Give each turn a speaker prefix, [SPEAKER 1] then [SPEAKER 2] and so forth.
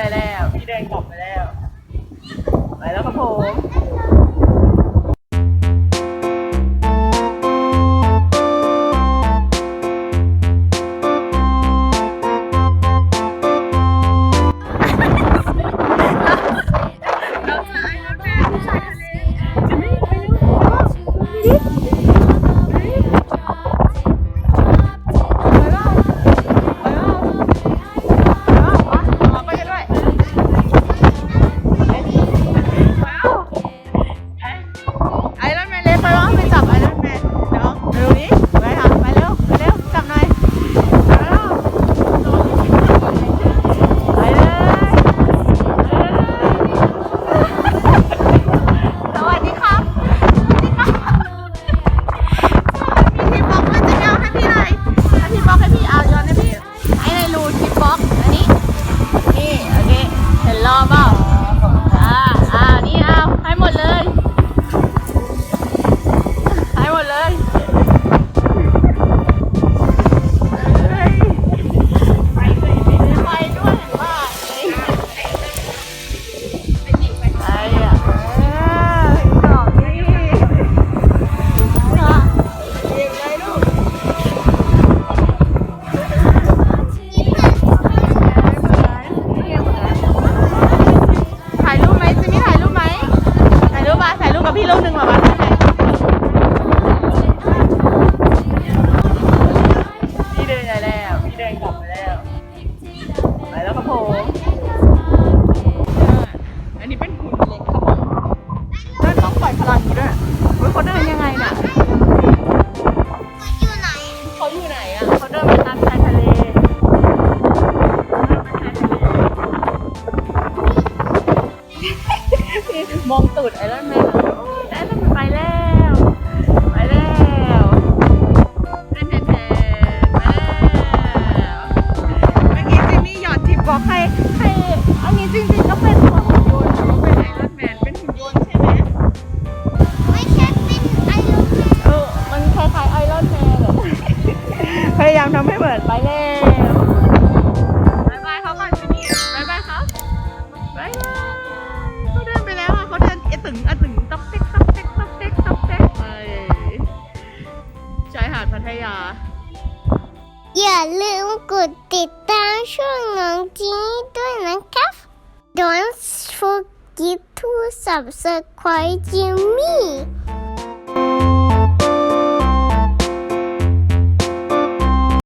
[SPEAKER 1] อยๆแล้ว พี่แดงบอก รอบว่า พี่ลูกหนึ่งหรอวะพี่เดินไปแล้ว พี่เดินกลับไปแล้ว ไปแล้วครับผมอันนี้เป็นหุ่นเล็กครับผมน่าต้องปล่อยพลังด้วยเฮ้ยเขาเดินยังไงน่ะเขาอยู่ไหนอะเขาเดินไปตามชายทะเลมองตูดไอรอนแมน ตึงอตึงต๊อกเต็กต๊อกเต็กต๊อกเต็กต๊อกเต็กไปชายหาดพัทยา
[SPEAKER 2] อย่าลืมกดติดตามช่องน้องจีด้วยนะครับ Don't forget to subscribe Jimmy